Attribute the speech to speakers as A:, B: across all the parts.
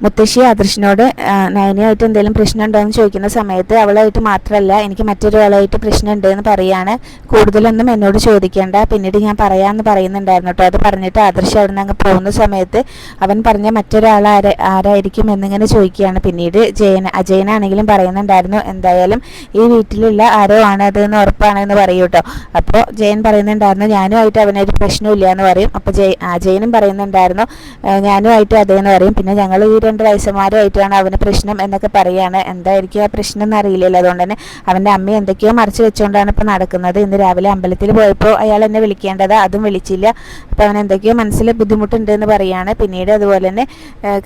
A: മുത്തശ്ശി ആദർശിനോട് നയനയായിട്ട് എന്തെങ്കിലും പ്രശ്നം ഉണ്ടോ എന്ന് ചോദിക്കുന്ന സമയത്ത് അവളായിട്ട് മാത്രമല്ല എനിക്ക് മറ്റൊരാളായിട്ട് പ്രശ്നം ഉണ്ട് എന്ന് പറയാണ്. കൂടുതലൊന്നും എന്നോട് ചോദിക്കേണ്ട. പിന്നീട് ഞാൻ പറയാമെന്ന് പറയുന്നുണ്ടായിരുന്നു കേട്ടോ അത് പറഞ്ഞിട്ട് ആദർശ് അവിടെ നിന്ന് അങ്ങ് പോകുന്ന സമയത്ത് അവൻ പറഞ്ഞ മറ്റൊരാൾ ആര ആരായിരിക്കും എന്നിങ്ങനെ ചോദിക്കുകയാണ്. പിന്നീട് ജയന അജയനാണെങ്കിലും പറയുന്നുണ്ടായിരുന്നു എന്തായാലും ഈ വീട്ടിലുള്ള ആരോ ആണ് അത് എന്ന് ഉറപ്പാണ് എന്ന് പറയൂ കേട്ടോ അപ്പോൾ ജയൻ പറയുന്നുണ്ടായിരുന്നു ഞാനുമായിട്ട് അവനൊരു പ്രശ്നമില്ല എന്ന് പറയും. അപ്പോൾ ജയ അജയനും പറയുന്നുണ്ടായിരുന്നു "ആ, ഞാനുമായിട്ട് അതേന്ന് പറയും. പിന്നെ ഞങ്ങൾ ഈ രണ്ട് വയസ്സന്മാരുമായിട്ടാണ് അവന് പ്രശ്നം എന്നൊക്കെ പറയുകയാണ് എന്തായിരിക്കും ആ പ്രശ്നം എന്ന് അറിയില്ലല്ലോ അതുകൊണ്ട് തന്നെ അവന്റെ അമ്മ എന്തൊക്കെയോ മറച്ചു വെച്ചുകൊണ്ടാണ് ഇപ്പോൾ നടക്കുന്നത്. ഇന്ന് രാവിലെ അമ്പലത്തിൽ പോയപ്പോൾ അയാൾ എന്നെ വിളിക്കേണ്ടത്. അതും വിളിച്ചില്ല. അപ്പോൾ അവൻ എന്തൊക്കെയോ മനസ്സിൽ ബുദ്ധിമുട്ടുണ്ട് എന്ന് പറയുകയാണ് പിന്നീട് അതുപോലെ തന്നെ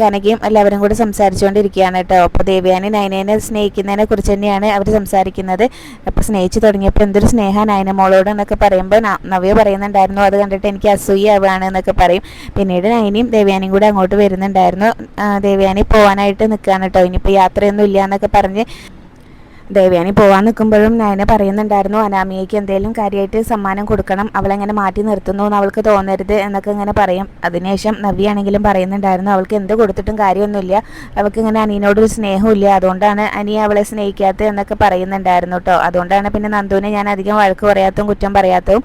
A: കനകയും എല്ലാവരും കൂടെ സംസാരിച്ചുകൊണ്ടിരിക്കുകയാണ് കേട്ടോ. അപ്പോൾ ദേവ്യാനി നയനേനെ സ്നേഹിക്കുന്നതിനെ കുറിച്ച് തന്നെയാണ് അവർ സംസാരിക്കുന്നത്. അപ്പോൾ സ്നേഹിച്ചു തുടങ്ങിയപ്പോൾ എന്തൊരു സ്നേഹ നയന മോളോട് എന്നൊക്കെ പറയുമ്പോൾ നവ്യ പറയുന്നുണ്ടായിരുന്നു. അത് കണ്ടിട്ട് എനിക്ക് അസൂയ ആവുകയാണ് എന്നൊക്കെ പറയും. പിന്നീട് നയനിയും ദേവ്യാനിയും കൂടെ അങ്ങോട്ട് വരുന്നുണ്ടായിരുന്നു. ദേവയാനി പോകാനായിട്ട് നിൽക്കുകയാണ് കേട്ടോ ഇനിയിപ്പോൾ യാത്രയൊന്നും ഇല്ല എന്നൊക്കെ പറഞ്ഞ് ദേവയാനി പോവാൻ നിൽക്കുമ്പോഴും നയന പറയുന്നുണ്ടായിരുന്നു അനാമിയയ്ക്ക് എന്തെങ്കിലും കാര്യമായിട്ട് സമ്മാനം കൊടുക്കണം അവളെങ്ങനെ മാറ്റി നിർത്തുന്നു എന്ന് അവൾക്ക് തോന്നരുത് എന്നൊക്കെ ഇങ്ങനെ പറയും. അതിനുശേഷം നവ്യാണെങ്കിലും പറയുന്നുണ്ടായിരുന്നു അവൾക്ക് എന്ത് കൊടുത്തിട്ടും കാര്യമൊന്നുമില്ല അവൾക്ക് ഇങ്ങനെ അനിയനോടൊരു സ്നേഹമില്ല അതുകൊണ്ടാണ് അനിയെ അവളെ സ്നേഹിക്കാത്തത് എന്നൊക്കെ പറയുന്നുണ്ടായിരുന്നു കേട്ടോ. അതുകൊണ്ടാണ് പിന്നെ നന്ദുവിനെ ഞാൻ അധികം വഴക്ക് പറയാത്തതും കുറ്റം പറയാത്തതും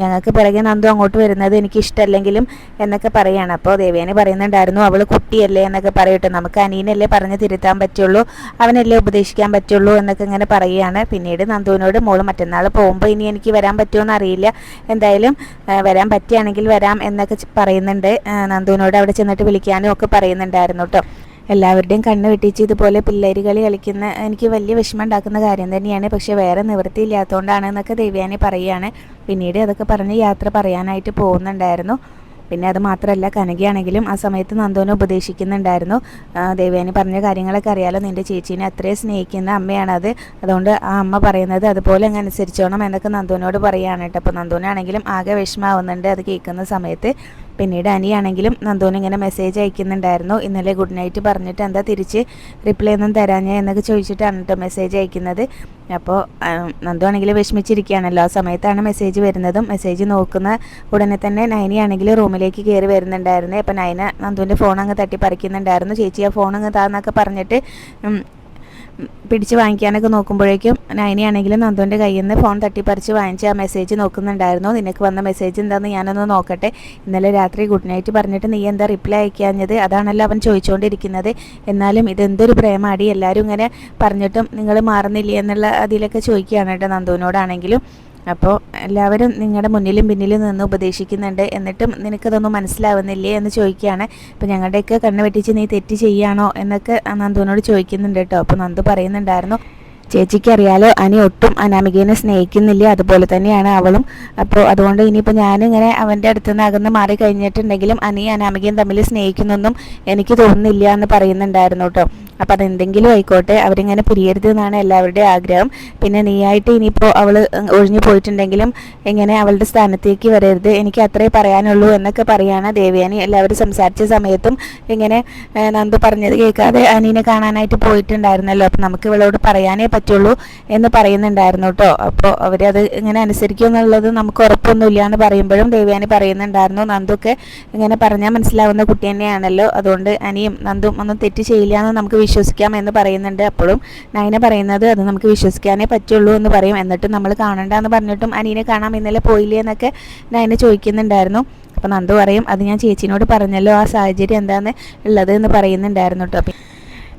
A: ഞങ്ങൾക്ക് പിറകെ നന്ദു അങ്ങോട്ട് വരുന്നത് എനിക്ക് ഇഷ്ടമല്ലെങ്കിലും എന്നൊക്കെ പറയുകയാണ് അപ്പോൾ ദേവയാനി പറയുന്നുണ്ടായിരുന്നു അവൾ കുട്ടിയല്ലേ എന്നൊക്കെ പറയട്ടെ. നമുക്ക് അനിയനല്ലേ പറഞ്ഞ് തിരുത്താൻ പറ്റുള്ളൂ അവനല്ലേ ഉപദേശിക്കാൻ പറ്റുള്ളൂ എന്നൊക്കെ ഇങ്ങനെ പറയുകയാണ്. പിന്നീട് നന്ദുവിനോട് മോൾ മറ്റന്നാൾ പോകുമ്പോൾ ഇനി എനിക്ക് വരാൻ പറ്റുമോ എന്നറിയില്ല എന്തായാലും വരാൻ പറ്റുകയാണെങ്കിൽ വരാം എന്നൊക്കെ പറയുന്നുണ്ട്. നന്ദുവിനോട് അവിടെ ചെന്നിട്ട് വിളിക്കാനും ഒക്കെ പറയുന്നുണ്ടായിരുന്നു കേട്ടോ എല്ലാവരുടെയും കണ്ണ് വെട്ടിച്ച് ഇതുപോലെ പിള്ളേര് കളി കളിക്കുന്ന എനിക്ക് വലിയ വിഷമം ഉണ്ടാക്കുന്ന കാര്യം തന്നെയാണ്. പക്ഷേ വേറെ നിവൃത്തിയില്ലാത്തതുകൊണ്ടാണ് എന്നൊക്കെ ദേവ്യാനി പറയുകയാണ്. പിന്നീട് അതൊക്കെ പറഞ്ഞ് യാത്ര പറയാനായിട്ട് പോകുന്നുണ്ടായിരുന്നു. പിന്നെ അത് മാത്രമല്ല കനകയാണെങ്കിലും ആ സമയത്ത് നന്ദോനെ ഉപദേശിക്കുന്നുണ്ടായിരുന്നു. ദേവയാനി പറഞ്ഞ കാര്യങ്ങളൊക്കെ അറിയാലോ നിന്റെ ചേച്ചീനെ അത്രയും സ്നേഹിക്കുന്ന അമ്മയാണത് അതുകൊണ്ട് ആ അമ്മ പറയുന്നത് അതുപോലെ അങ്ങ് അനുസരിച്ചോണം എന്നൊക്കെ നന്ദോനോട് പറയുകയാണ് കേട്ടോ. അപ്പോൾ നന്ദുവിനാണെങ്കിലും ആകെ വിഷമാവുന്നുണ്ട് അത് കേൾക്കുന്ന സമയത്ത്. പിന്നീട് അനിയാണെങ്കിലും നന്ദുവിന് ഇങ്ങനെ മെസ്സേജ് അയക്കുന്നുണ്ടായിരുന്നു. ഇന്നലെ ഗുഡ് നൈറ്റ് പറഞ്ഞിട്ട് എന്താ തിരിച്ച് റിപ്ലൈ ഒന്നും തരാഞ്ഞ എന്നൊക്കെ ചോദിച്ചിട്ടാണ് കേട്ടോ മെസ്സേജ് അയക്കുന്നത്. അപ്പോൾ നന്ദു ആണെങ്കിൽ വിഷമിച്ചിരിക്കുകയാണല്ലോ. ആ സമയത്താണ് മെസ്സേജ് വരുന്നതും. മെസ്സേജ് നോക്കുന്ന ഉടനെ തന്നെ നയനിയാണെങ്കിൽ റൂമിലേക്ക് കയറി വരുന്നുണ്ടായിരുന്നു. അപ്പോൾ നയന നന്ദുവിന്റെ ഫോൺ അങ്ങ് തട്ടി പറിക്കുന്നുണ്ടായിരുന്നു ചേച്ചി ആ ഫോൺ അങ്ങ് താന്നൊക്കെ പറഞ്ഞിട്ട് പിടിച്ച് വാങ്ങിക്കാനൊക്കെ നോക്കുമ്പോഴേക്കും നൈനിയാണെങ്കിലും നന്ദുവിന്റെ കയ്യിൽ നിന്ന് ഫോൺ തട്ടിപ്പറിച്ച് വാങ്ങിച്ച് ആ മെസ്സേജ് നോക്കുന്നുണ്ടായിരുന്നു. നിനക്ക് വന്ന മെസ്സേജ് എന്താണെന്ന് ഞാനൊന്ന് നോക്കട്ടെ. ഇന്നലെ രാത്രി ഗുഡ് നൈറ്റ് പറഞ്ഞിട്ട് നീ എന്താ റിപ്ലൈ അയക്കാഞ്ഞത്? അതാണല്ലോ അവൻ ചോദിച്ചുകൊണ്ടിരിക്കുന്നത് എന്നാലും ഇതെന്തൊരു പ്രേമാടി. എല്ലാവരും ഇങ്ങനെ പറഞ്ഞിട്ടും നിങ്ങൾ മാറുന്നില്ലേ എന്നുള്ള അതിലൊക്കെ ചോദിക്കുകയാണ് കേട്ടോ നന്ദുവിനോടാണെങ്കിലും. അപ്പോൾ എല്ലാവരും നിങ്ങളുടെ മുന്നിലും പിന്നിലും നിന്ന് ഉപദേശിക്കുന്നുണ്ട്. എന്നിട്ടും നിനക്കതൊന്നും മനസ്സിലാവുന്നില്ലേ എന്ന് ചോദിക്കുകയാണ്. അപ്പോൾ ഞങ്ങളുടെയൊക്കെ കണ്ണ് വെട്ടിച്ച് നീ തെറ്റ് ചെയ്യാണോ എന്നൊക്കെ നന്ദുവിനോട് ചോദിക്കുന്നുണ്ട് കേട്ടോ. അപ്പോൾ നന്ദു പറയുന്നുണ്ടായിരുന്നു. ചേച്ചിക്ക് അറിയാലോ അനി ഒട്ടും അനാമികേനെ സ്നേഹിക്കുന്നില്ല അതുപോലെ തന്നെയാണ് അവളും. അപ്പോൾ അതുകൊണ്ട് ഇനിയിപ്പോൾ ഞാനിങ്ങനെ അവന്റെ അടുത്ത് നിന്ന് അകന്ന് മാറി കഴിഞ്ഞിട്ടുണ്ടെങ്കിലും അനി അനാമികയും തമ്മിൽ സ്നേഹിക്കുന്നൊന്നും എനിക്ക് തോന്നുന്നില്ല എന്ന് പറയുന്നുണ്ടായിരുന്നു കേട്ടോ. അപ്പം അതെന്തെങ്കിലും ആയിക്കോട്ടെ അവരിങ്ങനെ പിരിയരുത് എന്നാണ് എല്ലാവരുടെയും ആഗ്രഹം. പിന്നെ നീയായിട്ട് ഇനിയിപ്പോൾ അവൾ ഒഴിഞ്ഞു പോയിട്ടുണ്ടെങ്കിലും എങ്ങനെ അവളുടെ സ്ഥാനത്തേക്ക് വരരുത് എനിക്ക് അത്രേ പറയാനുള്ളൂ എന്നൊക്കെ പറയാണ് ദേവയാനി. എല്ലാവരും സംസാരിച്ച സമയത്തും ഇങ്ങനെ നന്ദു പറഞ്ഞത് കേൾക്കാതെ അനീനെ കാണാനായിട്ട് പോയിട്ടുണ്ടായിരുന്നല്ലോ. അപ്പം നമുക്ക് ഇവളോട് പറയാനേ പറ്റുള്ളൂ എന്ന് പറയുന്നുണ്ടായിരുന്നു കേട്ടോ അപ്പോൾ അവരത് ഇങ്ങനെ അനുസരിക്കും എന്നുള്ളത് നമുക്ക് ഉറപ്പൊന്നുമില്ല എന്ന് പറയുമ്പോഴും ദേവ്യാനി പറയുന്നുണ്ടായിരുന്നു. നന്ദുക്കെ ഇങ്ങനെ പറഞ്ഞാൽ മനസ്സിലാവുന്ന കുട്ടി തന്നെയാണല്ലോ. അതുകൊണ്ട് അനിയും നന്ദും ഒന്നും തെറ്റ് ചെയ്യില്ല എന്ന് നമുക്ക് വിശ്വസിക്കാം എന്ന് പറയുന്നുണ്ട്. അപ്പോഴും നയന പറയുന്നത് അത് നമുക്ക് വിശ്വസിക്കാനേ പറ്റുള്ളൂ എന്ന് പറയും. എന്നിട്ടും നമ്മൾ കാണണ്ട എന്ന് പറഞ്ഞിട്ടും അനീനെ കാണാം ഇന്നലെ പോയില്ലേ എന്നൊക്കെ നയന ചോദിക്കുന്നുണ്ടായിരുന്നു. അപ്പോൾ നന്ദു പറയും അത് ഞാൻ ചേച്ചിനോട് പറഞ്ഞല്ലോ ആ സാഹചര്യം എന്താണ് ഉള്ളത് എന്ന് പറയുന്നുണ്ടായിരുന്നു കേട്ടോ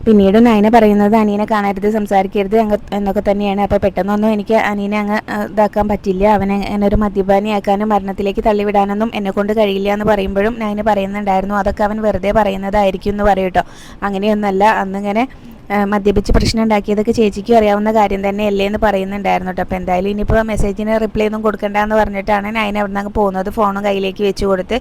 A: പിന്നീട് നയന പറയുന്നത് അനീനെ കാണരുത് സംസാരിക്കരുത് എന്നൊക്കെ തന്നെയാണ്. അപ്പോൾ പെട്ടെന്നൊന്നും എനിക്ക് അനീനെ അങ്ങ് ഇതാക്കാൻ പറ്റില്ല. അവനെ അങ്ങനെ ഒരു മദ്യപാനിയാക്കാനും മരണത്തിലേക്ക് തള്ളിവിടാനൊന്നും എന്നെ കൊണ്ട് കഴിയില്ല എന്ന് പറയുമ്പോഴും നയന പറയുന്നുണ്ടായിരുന്നു. അതൊക്കെ അവൻ വെറുതെ പറയുന്നതായിരിക്കും എന്ന് പറയൂട്ടോ അങ്ങനെയൊന്നല്ല അന്നിങ്ങനെ മദ്യപിച്ച് പ്രശ്നം ഉണ്ടാക്കിയതൊക്കെ ചേച്ചിക്കും അറിയാവുന്ന കാര്യം തന്നെയല്ലേ എന്ന് പറയുന്നുണ്ടായിരുന്നു കേട്ടോ. അപ്പോൾ എന്തായാലും ഇനിയിപ്പോൾ മെസ്സേജിന് റിപ്ലൈ ഒന്നും കൊടുക്കണ്ട എന്ന് പറഞ്ഞിട്ടാണ് നയൻ അവിടെ നിന്ന് പോകുന്നത്. ഫോണും കയ്യിലേക്ക് വെച്ച് കൊടുത്ത്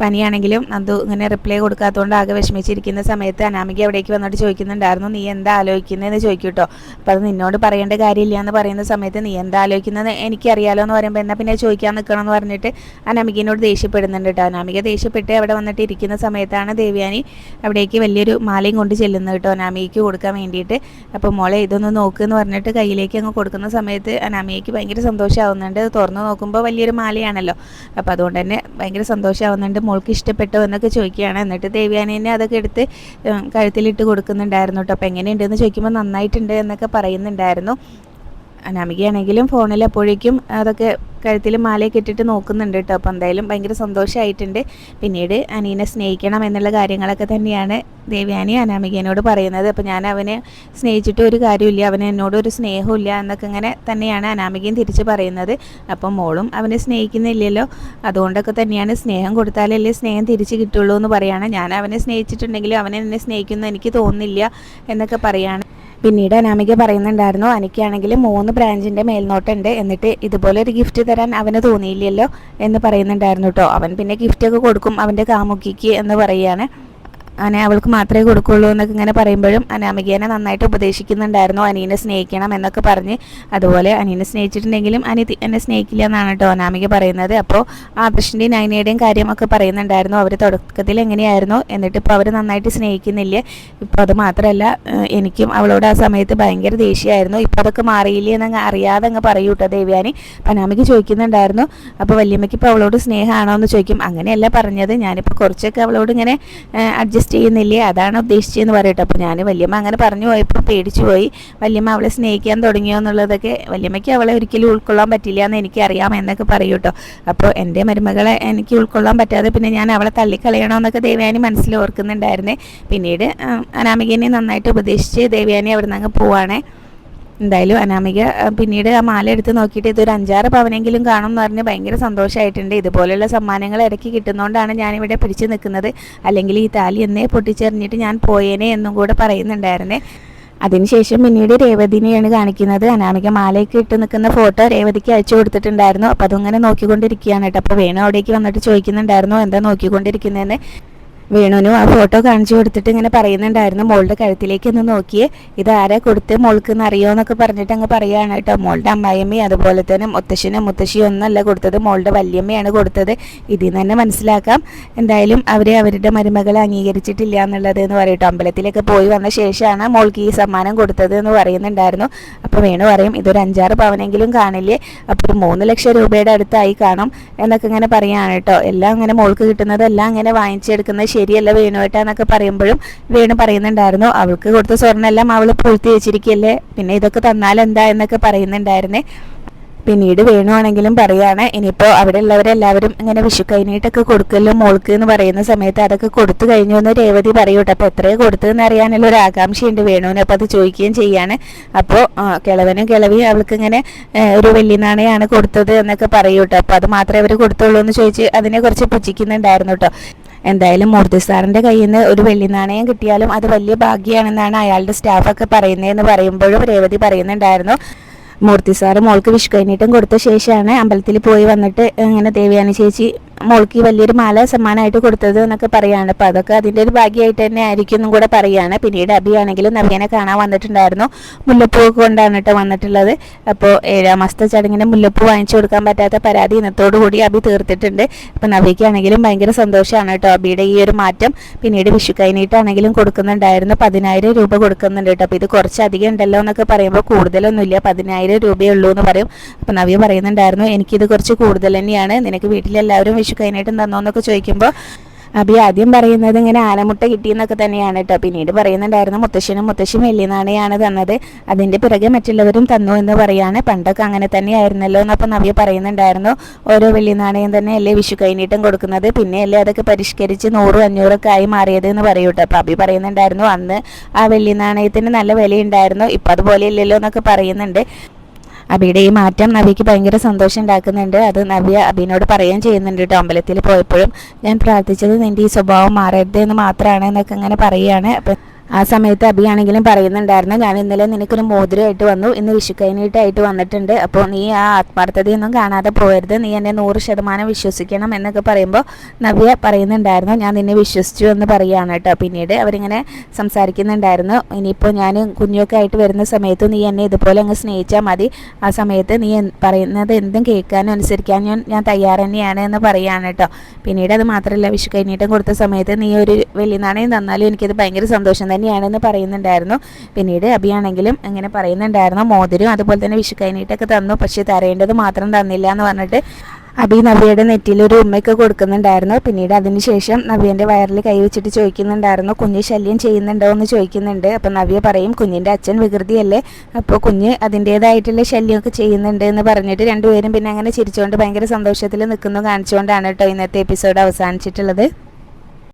A: പനിയാണെങ്കിലും അത് ഇങ്ങനെ റിപ്ലൈ കൊടുക്കാത്തതുകൊണ്ട് ആകെ വിഷമിച്ചിരിക്കുന്ന സമയത്ത് അനാമിക അവിടേക്ക് വന്നിട്ട് ചോദിക്കുന്നുണ്ടായിരുന്നു നീ എന്താ ആലോചിക്കുന്നതെന്ന് ചോദിക്കും കേട്ടോ അപ്പോൾ അത് നിന്നോട് പറയേണ്ട കാര്യമില്ല എന്ന് പറയുന്ന സമയത്ത് നീ എന്താ ആലോചിക്കുന്നത് എനിക്കറിയാലോ എന്ന് പറയുമ്പോൾ എന്നാൽ പിന്നെ ചോദിക്കാൻ നിൽക്കണം എന്ന് പറഞ്ഞിട്ട് അനാമികനോട് ദേഷ്യപ്പെടുന്നുണ്ട് കേട്ടോ അനാമിക ദേഷ്യപ്പെട്ട് അവിടെ വന്നിട്ട് ഇരിക്കുന്ന സമയത്താണ് ദേവ്യാനി അവിടേക്ക് വലിയൊരു മാലയും കൊണ്ട് ചെല്ലുന്നത് കേട്ടോ അനാമികയ്ക്ക് കൊടുക്കാൻ കൊടുക്കാൻ വേണ്ടിയിട്ട്. അപ്പോൾ മോളെ ഇതൊന്ന് നോക്കുമെന്ന് പറഞ്ഞിട്ട് കയ്യിലേക്ക് അങ്ങ് കൊടുക്കുന്ന സമയത്ത് അനാമിയയ്ക്ക് ഭയങ്കര സന്തോഷമാവുന്നുണ്ട് തുറന്ന് നോക്കുമ്പോൾ വലിയൊരു മാലയാണല്ലോ. അപ്പോൾ അതുകൊണ്ട് തന്നെ ഭയങ്കര സന്തോഷമാവുന്നുണ്ട് മോൾക്ക് ഇഷ്ടപ്പെട്ടോ എന്നൊക്കെ ചോദിക്കുകയാണ്. എന്നിട്ട് ദേവ്യാനേനെ അതൊക്കെ എടുത്ത് കഴുത്തിലിട്ട് കൊടുക്കുന്നുണ്ടായിരുന്നു കേട്ടോ. അപ്പോൾ എങ്ങനെയുണ്ടെന്ന് ചോദിക്കുമ്പോൾ നന്നായിട്ടുണ്ട് എന്നൊക്കെ പറയുന്നുണ്ടായിരുന്നു. അനാമികയാണെങ്കിലും ഫോണിൽ അപ്പോഴേക്കും അതൊക്കെ കഴുത്തിൽ മാലയൊക്കെ ഇട്ടിട്ട് നോക്കുന്നുണ്ട് കേട്ടോ. അപ്പോൾ എന്തായാലും ഭയങ്കര സന്തോഷമായിട്ടുണ്ട്. പിന്നീട് അനീനെ സ്നേഹിക്കണം എന്നുള്ള കാര്യങ്ങളൊക്കെ തന്നെയാണ് ദേവ്യാനി അനാമികേനോട് പറയുന്നത്. അപ്പോൾ ഞാൻ അവനെ സ്നേഹിച്ചിട്ട് ഒരു കാര്യമില്ല. അവന് എന്നോട് ഒരു സ്നേഹമില്ല എന്നൊക്കെ ഇങ്ങനെ തന്നെയാണ് അനാമികയും തിരിച്ച് പറയുന്നത്. അപ്പം മോളും അവനെ സ്നേഹിക്കുന്നില്ലല്ലോ. അതുകൊണ്ടൊക്കെ തന്നെയാണ് സ്നേഹം കൊടുത്താലല്ലേ സ്നേഹം തിരിച്ച് കിട്ടുള്ളൂ എന്ന് പറയുകയാണ് ഞാൻ അവനെ സ്നേഹിച്ചിട്ടുണ്ടെങ്കിലും അവനെ എന്നെ സ്നേഹിക്കുന്നു എനിക്ക് തോന്നുന്നില്ല എന്നൊക്കെ പറയാണ്. പിന്നീട് അനാമിക പറയുന്നുണ്ടായിരുന്നു എനിക്കാണെങ്കിൽ മൂന്ന് ബ്രാഞ്ചിന്റെ മേൽനോട്ടുണ്ട്. എന്നിട്ട് ഇതുപോലെ ഒരു ഗിഫ്റ്റ് തരാൻ അവന് തോന്നിയില്ലല്ലോ എന്ന് പറയുന്നുണ്ടായിരുന്നു കേട്ടോ അവൻ പിന്നെ ഗിഫ്റ്റൊക്കെ കൊടുക്കും അവന്റെ കാമുക്കിക്ക് എന്ന് പറയുകയാണ്. അങ്ങനെ അവൾക്ക് മാത്രമേ കൊടുക്കുള്ളൂ എന്നൊക്കെ ഇങ്ങനെ പറയുമ്പോഴും അനാമികേനെ നന്നായിട്ട് ഉപദേശിക്കുന്നുണ്ടായിരുന്നു. അനീനെ സ്നേഹിക്കണം എന്നൊക്കെ പറഞ്ഞ് അതുപോലെ അനീനെ സ്നേഹിച്ചിട്ടുണ്ടെങ്കിലും അനി എന്നെ സ്നേഹിക്കില്ല എന്നാണ് കേട്ടോ അനാമിക പറയുന്നത്. അപ്പോൾ ആദർശിന്റെയും നൈനയുടെയും കാര്യമൊക്കെ പറയുന്നുണ്ടായിരുന്നു. അവർ തുടക്കത്തിൽ എങ്ങനെയായിരുന്നു? എന്നിട്ട് ഇപ്പോൾ അവർ നന്നായിട്ട് സ്നേഹിക്കുന്നില്ല? ഇപ്പോൾ അത് മാത്രമല്ല എനിക്കും അവളോട് ആ സമയത്ത് ഭയങ്കര ദേഷ്യമായിരുന്നു. ഇപ്പോൾ അതൊക്കെ മാറിയില്ലേ എന്നങ്ങ് അറിയാതെ അങ്ങ് പറയൂ കേട്ടോ ദേവ്യാനി. അനാമിക ചോദിക്കുന്നുണ്ടായിരുന്നു അപ്പോൾ വല്യമ്മയ്ക്ക് ഇപ്പോൾ അവളോട് സ്നേഹമാണോ? എന്ന് ചോദിക്കും. അങ്ങനെയല്ല പറഞ്ഞത്. ഞാനിപ്പോൾ കുറച്ചൊക്കെ അവളോട് ഇങ്ങനെ അഡ്ജസ്റ്റ് ചെയ്യുന്നില്ലേ? അതാണ് ഉദ്ദേശിച്ചതെന്ന് പറയട്ടെ. അപ്പോൾ ഞാൻ വല്യമ്മ അങ്ങനെ പറഞ്ഞു പോയപ്പോൾ പേടിച്ചു പോയി. വല്യമ്മ അവളെ സ്നേഹിക്കാൻ തുടങ്ങിയോ എന്നുള്ളതൊക്കെ വല്യമ്മയ്ക്ക് അവളെ ഒരിക്കലും ഉൾക്കൊള്ളാൻ പറ്റില്ല എന്ന് എനിക്കറിയാം എന്നൊക്കെ പറയൂ കേട്ടോ അപ്പോൾ എന്റെ മരുമകളെ എനിക്ക് ഉൾക്കൊള്ളാൻ പറ്റാതെ പിന്നെ ഞാൻ അവളെ തള്ളിക്കളയണോ എന്നൊക്കെ ദേവയാനി മനസ്സിൽ ഓർക്കുന്നുണ്ടായിരുന്നേ. പിന്നീട് അനാമികനെ നന്നായിട്ട് ഉപദേശിച്ച് ദേവയാനി അവിടെ നിന്ന് അങ്ങ് പോവാണേ. എന്തായാലും അനാമിക പിന്നീട് ആ മാല എടുത്ത് നോക്കിയിട്ട് ഇതൊരു അഞ്ചാറ് പവനെങ്കിലും കാണും എന്ന് പറഞ്ഞ് ഭയങ്കര സന്തോഷമായിട്ടുണ്ട് ഇതുപോലെയുള്ള സമ്മാനങ്ങൾ ഇടയ്ക്ക് കിട്ടുന്നതുകൊണ്ടാണ് ഞാനിവിടെ പിടിച്ചു നിൽക്കുന്നത്. അല്ലെങ്കിൽ ഈ താലി എന്നേ പൊട്ടിച്ചെറിഞ്ഞിട്ട് ഞാൻ പോയേനെ എന്നും കൂടെ പറയുന്നുണ്ടായിരുന്നേ. അതിനുശേഷം പിന്നീട് രേവതിനെയാണ് കാണിക്കുന്നത്. അനാമിക മാലയൊക്കെ ഇട്ട് നിൽക്കുന്ന ഫോട്ടോ രേവതിക്ക് അയച്ചു കൊടുത്തിട്ടുണ്ടായിരുന്നു. അപ്പോൾ അതങ്ങനെ നോക്കിക്കൊണ്ടിരിക്കുകയാണ് കേട്ടോ. അപ്പോൾ വേണു അവിടേക്ക് വന്നിട്ട് ചോദിക്കുന്നുണ്ടായിരുന്നു. എന്താ നോക്കിക്കൊണ്ടിരിക്കുന്നതെന്ന്. വേണുവിനും ആ ഫോട്ടോ കാണിച്ചു കൊടുത്തിട്ട് ഇങ്ങനെ പറയുന്നുണ്ടായിരുന്നു. മോളുടെ കഴുത്തിലേക്ക് ഒന്ന് നോക്കിയേ. ഇത് ആരാ കൊടുത്ത് മോൾക്ക് അറിയോ എന്നൊക്കെ പറഞ്ഞിട്ട് അങ്ങ് പറയുകയാണ് കേട്ടോ. മോളുടെ അമ്മായിയമ്മയും അതുപോലെ തന്നെ മുത്തശ്ശനും മുത്തശ്ശിയും ഒന്നല്ല കൊടുത്തത്. മോളുടെ വല്യമ്മയാണ് കൊടുത്തത്. ഇതിൽ നിന്ന് തന്നെ മനസ്സിലാക്കാം. എന്തായാലും അവരെ അവരുടെ മരുമകളെ അംഗീകരിച്ചിട്ടില്ല എന്നുള്ളത് എന്ന് പറയട്ടോ. അമ്പലത്തിലൊക്കെ പോയി വന്ന ശേഷമാണ് മോൾക്ക് ഈ സമ്മാനം കൊടുത്തത് എന്ന് പറയുന്നുണ്ടായിരുന്നു. അപ്പോൾ വേണു പറയും ഇതൊരു അഞ്ചാറ് പവനെങ്കിലും കാണില്ലേ? അപ്പോൾ ഒരു മൂന്ന് ലക്ഷം രൂപയുടെ അടുത്തായി കാണും എന്നൊക്കെ ഇങ്ങനെ പറയുകയാണ് കേട്ടോ. എല്ലാം ഇങ്ങനെ മോൾക്ക് കിട്ടുന്നത് എല്ലാം ഇങ്ങനെ വാങ്ങിച്ചെടുക്കുന്നത് ശരിയല്ല വേണുവായിട്ടാന്നൊക്കെ പറയുമ്പോഴും വേണു പറയുന്നുണ്ടായിരുന്നു. അവൾക്ക് കൊടുത്ത സ്വർണെല്ലാം അവൾ പൂഴ്ത്തി വെച്ചിരിക്കല്ലേ പിന്നെ ഇതൊക്കെ തന്നാൽ എന്താ എന്നൊക്കെ പറയുന്നുണ്ടായിരുന്നേ. പിന്നീട് വേണുവാണെങ്കിലും പറയാണ് ഇനിയിപ്പോൾ അവിടെ ഉള്ളവരെല്ലാവരും ഇങ്ങനെ വിഷു കൈനീട്ടൊക്കെ കൊടുക്കല്ലോ മോൾക്ക് എന്ന് പറയുന്ന സമയത്ത് അതൊക്കെ കൊടുത്തു കഴിഞ്ഞു എന്ന് രേവതി പറയൂട്ടെ. അപ്പോൾ എത്രയോ കൊടുത്തതെന്ന് അറിയാനുള്ള ഒരു ആകാംക്ഷയുണ്ട് വേണുവിന്. അപ്പോൾ അത് ചോദിക്കുകയും ചെയ്യാണ്. അപ്പോൾ കിളവനും കിളവിയും അവൾക്ക് ഇങ്ങനെ ഒരു വെള്ളി നാണയമാണ് കൊടുത്തത് എന്നൊക്കെ പറയൂട്ടോ. അപ്പോൾ അത് മാത്രമേ അവർ കൊടുത്തുള്ളൂ എന്ന് ചോദിച്ച് അതിനെക്കുറിച്ച് പുച്ഛിക്കുന്നുണ്ടായിരുന്നു കേട്ടോ എന്തായാലും മൂർത്തി സാറിന്റെ കയ്യിൽ നിന്ന് ഒരു വെള്ളി നാണയം കിട്ടിയാലും അത് വലിയ ഭാഗ്യമാണെന്നാണ് അയാളുടെ സ്റ്റാഫൊക്കെ പറയുന്നതെന്ന് പറയുമ്പോഴും രേവതി പറയുന്നുണ്ടായിരുന്നു. മൂർത്തി സാറ് മോൾക്ക് വിഷുക്കൈനീട്ടം കൊടുത്ത ശേഷമാണ് അമ്പലത്തിൽ പോയി വന്നിട്ട് ഇങ്ങനെ ദേവിയാനി ചേച്ചി മോൾക്ക് ഈ വലിയൊരു മാല സമ്മാനമായിട്ട് കൊടുത്തത് എന്നൊക്കെ പറയാണ്. അപ്പോൾ അതൊക്കെ അതിന്റെ ഒരു ഭാഗ്യമായിട്ട് തന്നെ ആയിരിക്കും എന്നും കൂടെ പറയുകയാണ് പിന്നീട് അബിയാണെങ്കിലും നവ്യനെ കാണാൻ വന്നിട്ടുണ്ടായിരുന്നു. മുല്ലപ്പൂ കൊണ്ടാണ് കേട്ടോ വന്നിട്ടുള്ളത്. അപ്പോൾ ഏഴാം മാസത്തെ ചടങ്ങിന് മുല്ലപ്പൂ വാങ്ങിച്ചു കൊടുക്കാൻ പറ്റാത്ത പരാതി ഇന്നത്തോടു കൂടി അബി തീർത്തിട്ടുണ്ട്. അപ്പോൾ നവ്യയ്ക്കാണെങ്കിലും ഭയങ്കര സന്തോഷമാണ് കേട്ടോ അബിയുടെ ഈ ഒരു മാറ്റം. പിന്നീട് വിഷു കൈനീട്ടാണെങ്കിലും കൊടുക്കുന്നുണ്ടായിരുന്നു. പതിനായിരം രൂപ കൊടുക്കുന്നുണ്ട് കേട്ടോ. അപ്പോൾ ഇത് കുറച്ചധികം ഉണ്ടല്ലോ എന്നൊക്കെ പറയുമ്പോൾ കൂടുതലൊന്നുമില്ല. പതിനായിരം രൂപയേ ഉള്ളൂ എന്ന് പറയും. അപ്പോൾ നവ്യ പറയുന്നുണ്ടായിരുന്നു എനിക്കിത് കുറച്ച് കൂടുതൽ തന്നെയാണ്. നിനക്ക് വീട്ടിലെല്ലാവരും വിഷു കൈനീട്ടം തന്നോ എന്നൊക്കെ ചോദിക്കുമ്പോൾ അബി ആദ്യം പറയുന്നത് ഇങ്ങനെ ആനമുട്ട കിട്ടിയെന്നൊക്കെ തന്നെയാണ് കേട്ടോ. പിന്നീട് പറയുന്നുണ്ടായിരുന്നു മുത്തശ്ശനും മുത്തശ്ശി വെള്ളി നാണയാണ് തന്നത്. അതിന്റെ പിറകെ മറ്റുള്ളവരും തന്നു എന്ന് പറയാണ്. പണ്ടൊക്കെ അങ്ങനെ തന്നെയായിരുന്നല്ലോ എന്നപ്പോൾ നവ്യ പറയുന്നുണ്ടായിരുന്നു. ഓരോ വെള്ളി നാണയം തന്നെ അല്ലേ വിഷു കഴിഞ്ഞിട്ടും കൊടുക്കുന്നത്. പിന്നെ അല്ലേ അതൊക്കെ പരിഷ്കരിച്ച് നൂറും അഞ്ഞൂറൊക്കെ ആയി മാറിയത് എന്ന് പറയൂ കേട്ടോ. അപ്പോൾ അബി പറയുന്നുണ്ടായിരുന്നു അന്ന് ആ വെള്ളിനാണയത്തിന് നല്ല വിലയുണ്ടായിരുന്നു. ഇപ്പം അതുപോലെ ഇല്ലല്ലോ എന്നൊക്കെ പറയുന്നുണ്ട്. അബിയുടെ ഈ മാറ്റം നബിക്ക് ഭയങ്കര സന്തോഷം ഉണ്ടാക്കുന്നുണ്ട് അത് നബിയ അബിനോട് പറയുകയും ചെയ്യുന്നുണ്ട് കേട്ടോ. അമ്പലത്തിൽ പോയപ്പോഴും ഞാൻ പ്രാർത്ഥിച്ചത് നിന്റെ ഈ സ്വഭാവം മാറരുത് എന്ന് മാത്രമാണ് എന്നൊക്കെ ഇങ്ങനെ പറയുകയാണ്. അപ്പം ആ സമയത്ത് അബിയാണെങ്കിലും പറയുന്നുണ്ടായിരുന്നു ഞാൻ ഇന്നലെ നിനക്കൊരു മോതിരമായിട്ട് വന്നു ഇന്ന് വിഷുക്കൈനീട്ടായിട്ട് വന്നിട്ടുണ്ട്. അപ്പോൾ നീ ആ ആത്മാർത്ഥതയൊന്നും കാണാതെ പോയരുത്. നീ എന്നെ നൂറ് ശതമാനം വിശ്വസിക്കണം എന്നൊക്കെ പറയുമ്പോൾ നവ്യ പറയുന്നുണ്ടായിരുന്നു ഞാൻ നിന്നെ വിശ്വസിച്ചു എന്ന് പറയുകയാണ് കേട്ടോ. പിന്നീട് അവരിങ്ങനെ സംസാരിക്കുന്നുണ്ടായിരുന്നു ഇനിയിപ്പോൾ ഞാൻ കുഞ്ഞൊക്കെ ആയിട്ട് വരുന്ന സമയത്ത് നീ എന്നെ ഇതുപോലെ അങ്ങ് സ്നേഹിച്ചാൽ മതി. ആ സമയത്ത് നീ പറയുന്നത് എന്തും കേൾക്കാനും അനുസരിക്കാനും ഞാൻ ഞാൻ തയ്യാറ് തന്നെയാണ് എന്ന് പറയുകയാണ് കേട്ടോ. പിന്നീട് അത് മാത്രമല്ല വിഷു കൈനീട്ടം കൊടുത്ത സമയത്ത് നീ ഒരു വലിയ നാണയം തന്നാലും എനിക്കത് ഭയങ്കര സന്തോഷം തന്നെയാണ് തന്നെയാണെന്ന് പറയുന്നുണ്ടായിരുന്നു. പിന്നീട് അബിയാണെങ്കിലും അങ്ങനെ പറയുന്നുണ്ടായിരുന്നു. മോതിരും അതുപോലെ തന്നെ വിഷു കൈനീട്ടൊക്കെ തന്നു. പക്ഷേ തരേണ്ടത് മാത്രം തന്നില്ല എന്ന് പറഞ്ഞിട്ട് അബി നബിയുടെ നെറ്റിയിൽ ഒരു ഉമ്മയൊക്കെ കൊടുക്കുന്നുണ്ടായിരുന്നു. പിന്നീട് അതിനുശേഷം നബിയുടെ വയറിൽ കൈവച്ചിട്ട് ചോദിക്കുന്നുണ്ടായിരുന്നു കുഞ്ഞ് ശല്യം ചെയ്യുന്നുണ്ടോ? എന്ന് ചോദിക്കുന്നുണ്ട്. അപ്പം നവ്യ പറയും കുഞ്ഞിന്റെ അച്ഛൻ വികൃതിയല്ലേ? അപ്പോൾ കുഞ്ഞ് അതിന്റേതായിട്ടുള്ള ശല്യമൊക്കെ ചെയ്യുന്നുണ്ട് എന്ന് പറഞ്ഞിട്ട് രണ്ടുപേരും പിന്നെ അങ്ങനെ ചിരിച്ചുകൊണ്ട് ഭയങ്കര സന്തോഷത്തിൽ നിൽക്കുന്നു കാണിച്ചുകൊണ്ടാണ് കേട്ടോ ഇന്നത്തെ എപ്പിസോഡ് അവസാനിച്ചിട്ടുള്ളത്.